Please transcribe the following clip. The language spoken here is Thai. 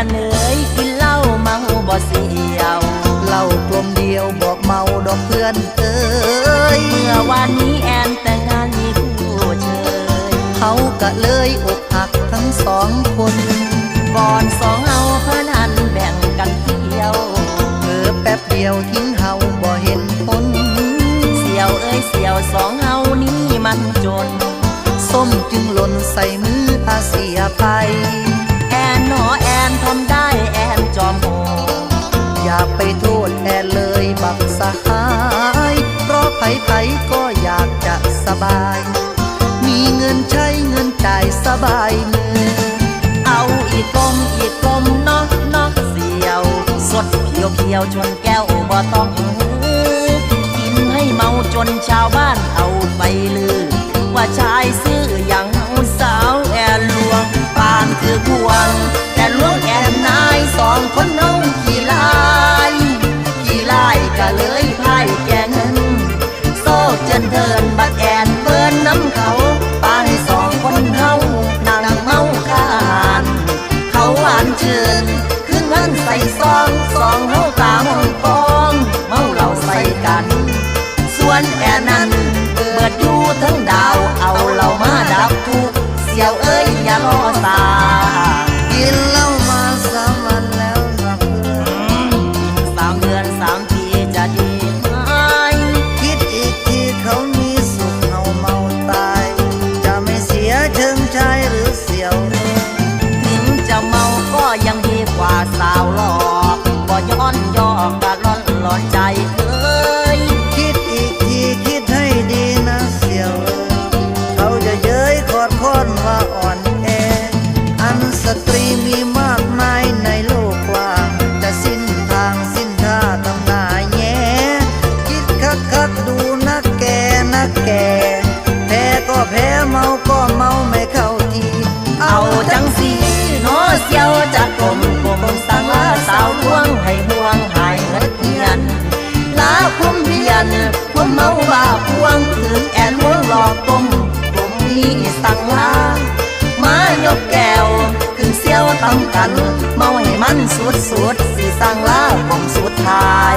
พื่อนเอ๋ยกินเหล้าเมาบ่เสียวเหล่ากลมเดียวบอกเมาดอกเพื่อนเอ้ยเมื่อวานนี้แอนแต่งงานมีคู่เชยเขาก็เลยอกหักทั้งสองคนก่อนสองเอาพนันแบ่งกันเที่ยวเออแป๊บเดียวทิ้งเฮาบ่เห็นผลเสี่ยวเอ้ยเสี่ยวสองเอานี่มันจนส้มจึงหล่นใส่มืออาเสียไปแอนหนอ ไปโทษแอนเลยบักสหาย เพราะไผไผก็อยากจะสบาย มีเงินใช้เงินจ่ายสบายมือ เอาอีกกลมอีกกลมเนาะเนาะเสียว สดเพียวเพียวชนแก้วบ่ต้องหือกินให้เมาจนชาวบ้านเอาไปลือ ว่าชายซื้อ แพ้เมาก็เมาไม่เข้าทีเอาจังสีโนเสียวจะกลมกลมสังลาสาวล่วงให้ห่วงหายเงียนลาคุ้มเพียนคุ้มเมาว่าพวงถึงแอนหัวหลอกกลมกลมนี้สังลามายกแก้วขึ้นเสียวตั้งกัน เมาให้มันสุดสุดสีสังลาผมสุดท้าย